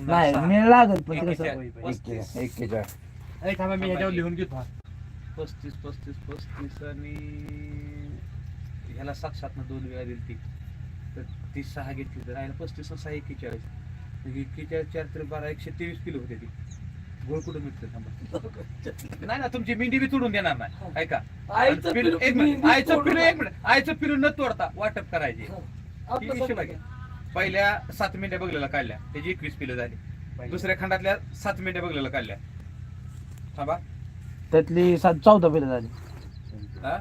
नाही. मी लागत पण ते एकेचाळीस, कसं पस्तीस. एक्केचाळीस ए, थांबा मी ह्याच्यावर लिहून घेतो पस्तीस पस्तीस पस्तीस आणि ह्याला सात सात दोन वेळा दिली ती. तर ती सहा घेतली तर राहिला पस्तीस आणि सहा एक्केचाळीस. म्हणजे एक्केचाळीस चार तर बारा एकशे तेवीस किलो होते ती. गोळ कुठं मिळतं थांबा. नाही ना तुमची मेंढी बी तोडून देणार नाही. ऐका. आईचं पिलू- पिलू- एक मिनिट आईचं पिलू. एक मिनिट. आईचं पिलू न तोडता वाटप करायचे. ही. आपलं हिशोब आहे. पहिल्या सात मिनिटं बघलेला काढल्या. त्याची एकवीस पिलं झाली. दुसऱ्या खंडातल्या सात मिनिटं बघलेला काढल्या. थांबा. त्यातली सात चौदा पिलं झाली. हा?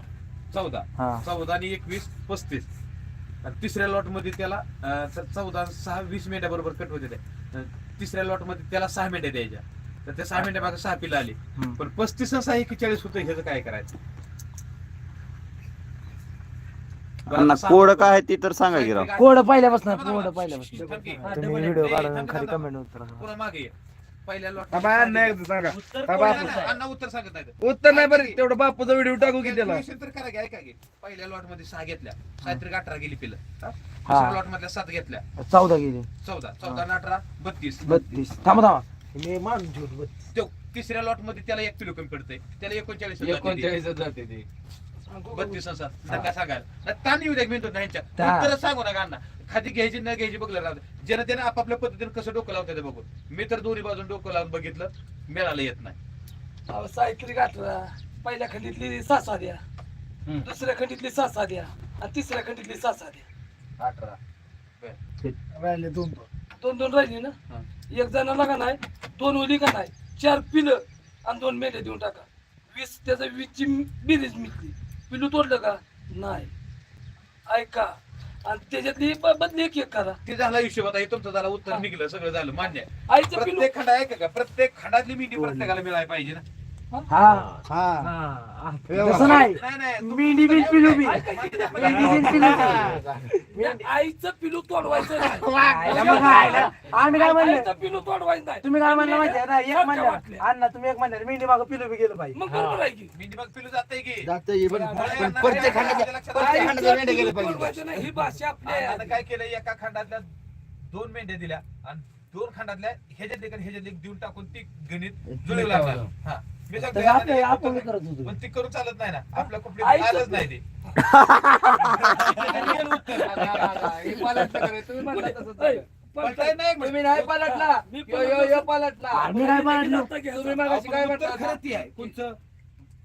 चौदा. हा. चौदा आणि एकवीस पस्तीस. आणि तिसऱ्या लॉटमध्ये त्याला अं, च- चौदा आणि सहा वीस मिनिटा बरोबर कट होते ते. अं, तिसऱ्या लॉटमध्ये त्याला सहा मिनिटं द्यायच्या. तर त्या सहा मिनिटा मागे सहा पिलं आली. हम्म. पण पस्तीस आणि सहा एकेचाळीस होतं ह्याचं काय करायचं बरं, अण्णा कोड काय आहे ती तर सांगा की राव. कोड पहिल्यापासून. कोड पहिल्यापासून. तुम्ही व्हिडिओ काढून खाली पुन्हा मागे ये. पहिल्या लॉट थांबा, अण्णा एकदा सांगा. उत्तर. अण्णा. उत्तर सांगत नाही उत्तर नाही बरं तेवढं बापूचा व्हिडिओ टाकू की त्याला. Calculation तर करा की, ऐका की. पहिल्या लॉटमध्ये सहा घेतल्या. सायत्री अठरा गेली पिलं? दुसऱ्या लॉट मधल्या सात घेतल्या. चौदा गेली. चौदा. चौदा आणि अठरा बत्तीस. बत्तीस. थांबा थांबा. मी ठेवतो. तो तिसऱ्या लॉटमध्ये त्याला एक किलो कमी पडतंय. त्याला एकोणचाळीस एकोणचाळीस जाते ते. बत्तीस असं. नका सांगायला ताण येऊ द्या मिळतो नाही ता- उत्तर सांगू नका अण्णा. खादी घ्यायची न घ्यायची बघलं राहतं ज्यानं त्याने आपापल्या पद्धतीने कसं डोकं लावतं ते बघून. मी तर दोन्ही बाजून डोकं लावून बघितलं मिळालं येत नाही. सायत्री गाठला. पहिल्या खंडीतली सासा द्या. दुसऱ्या खंडीतली सासा द्या. आणि तिसऱ्या खंडीतली सासा द्या. अठरा. राहिले दोन दोन. दोन राहिली ना. एक जणाला का नाही दोन ओली का नाही चार पिलं आणि दोन मेंढ्या देऊन टाका. वीस त्याचा वीसची बिरीज मिळते पिलू तोडलं का? नाही. ऐका. आणि त्याच्यातली ब- बदली एक एक करा. ते झाला हिशोब आता हे तुमचं झालं उत्तर निघलं. सगळं झालं. मान्य आहे. आईचं प्रत्येक खंडा आहे का? प्रत्येक खंडातली मिठी प्रत्येकाला मिळायला पाहिजे ना. हा. हा. तसं नाही. नाही नाही बिन पिलू मिनी बिन पिलू. या आईचं पिलू तोडवायचं नाही. आयला. आम्ही काय म्हणलं? आईचं पिलू तोडवायचं नाही. तुम्ही काय म्हणलं माहिती आहे? ना एक म्हणलं. अण्णा तुम्ही एक म्हणलं. मिनी मागं पिलू बी गेलं पाहिजे. मग बरोबर आहे की. मिठी मग पिलू जातंय की. जातं पण पण पण प्रत्येक खंडाच्या प्रत्येक खंडाच्या आईचं पिलू गेले पाहिजे. तोडवायचं नाही. ही भाषा आपल्या आहे. अण्णानं काय केलं? एका खंडातल्या दोन मेंढ्या दिल्या आणि दोन खंडातल्या ह्याच्यात एक आणि ह्याच्यात एक देऊन टाकून ती गणित जुळवू लागला हा. मी तर आपण करत होतो. पण ती करून चालत नाही ना. आपल्या कुठली आलंच नाही ते. ऐ. पलटाय नाही एक तुम्ही. नाही पलटला. मी यो यो यो पलटला. आम्ही काय म्हणलो तुम्ही मगाशी काय उत्तर म्हटलं खरं ती आहे. कोणचं?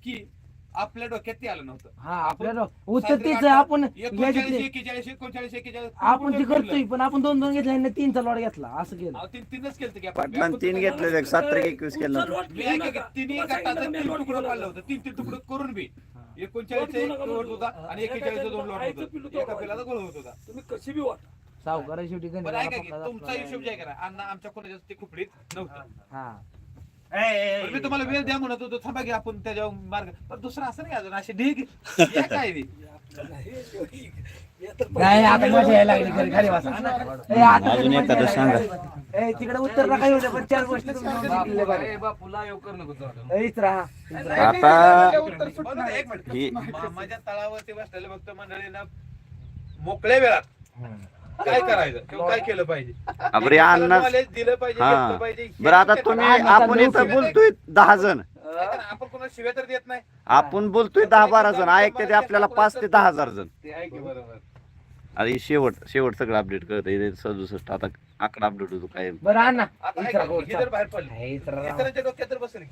की आपल्या डोक्यात ते आलं नव्हतं. हा आपल्याला उत्तर तेच आहे आपण एकोणचाळीस याच्यातले- एकेचाळीस एकोणचाळीस एकेचाळीस आपण ते करतोय पण आपण दोन दोन घेतले आणि तीनचा लॉट घेतला असं केलं. तीन तीनच केलं की आपण. पाटलान तीन घेतलेले सात एकवीस केलं मी ऐका. की तिन्ही गटाचं तीन तुकडं पाडलं. होतं. तीन तीन तुकडं करून बी. एकोणचाळीस नका लोट. होता आणि एकेचाळीस दोन लोट होतं. एका. पिलाचा गोळ होत होता. तुम्ही कशी बी वाटा सावकार शेवटी ऐका की तुमचा हिशोब जे आहे का अण्णा आमच्या कोणाच्या ते खुपडीत नव्हतं. हा. मी तुम्हाला वेळ द्या म्हणत होतो थांबा की आपण त्याच्यावर मार्ग पण दुसरं असं नाही अजून? असे ढीग. या काय बी. नाही आता मजा यायला लागली घरी खाली वाचा ए, आता अजून तरी मजा एखादं यायला सांगा. लागली. ए, तिकडे उत्तर नका येऊ दे, पण चार गोष्टी तुम्ही सांगितल्या बरं. ए, इथं राहा. आता बरं, एक मिनिट ही मामाच्या तळावरती बसलेल्या भक्त मंडळींना मोकळ्या वेळात. काय करायचं? किंवा काय केलं पाहिजे? अबरे अण्णा knowledge दिलं पाहिजे हा. घेतलं पाहिजे बरं आता तुम्ही आपण इथं बोलतोय दहा जण. आपण कोणाला शिव्या तर देत नाही? आपण बोलतोय दहा बारा जण ऐकते ते आपल्याला पाच ते दहा हजार जण. ते आहे की बरोबर. अरे शेवट शेवट सगळं अपडेट करत सदुसष्ट आता आकडा अपडेट होतो काय बरं आता ऐका, ही जर बाहेर पडली. इतरांच्या डोक्यात तर बसेल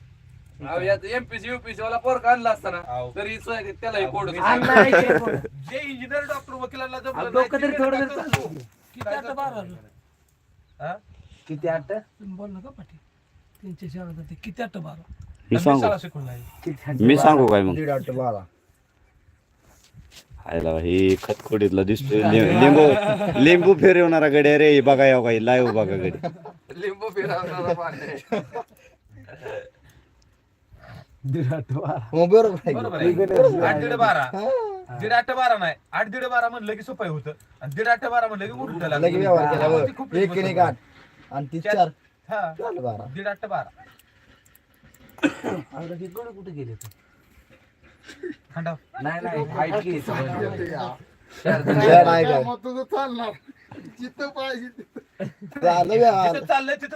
एमपीसी युपीसी वाला पोर काढला असताना अहो. तरी त्याला हे कोड. जे इंजिनियर डॉक्टर वकिलांना डोकं तरी थोडं. किती आता बारा हा? किती आठ? तुम्ही बोल नका पाठी तीनशे चार हजार ते किती आठ बारा? मी सांगू. शाळा शिकून नाही. किती आठ मी सांगू काय मग? दीड आठ बारा. हायला हे खतखोडीतला दिसतोय. लि- लिंबू लिंबू फिरवणारा गड्या रे बघा या काही लाईव्ह बघा गडी लिंबू फिरवणारा पाणी दीड आठ बारा. हो बरोबर आहे. बरोबर की. आहे. आठ दीड बारा. दीड आठ बारा नाही आठ दीड बारा म्हणलं की सोपं होतं. आणि दीड आठ बारा म्हणलं की उलट लगे व्यवहार केला लागलं. बरं. ती खूप एक आणि एक आठ. आणि ती चार. हा. बारा. दीड आठ बारा गड कुठे गेले ते? खंडाव नाही नाही ऐक की. चार आहे काय मग तुझं चालणार. जिथं पाहिजे व्यवहार. जिथं चाललंय तिथं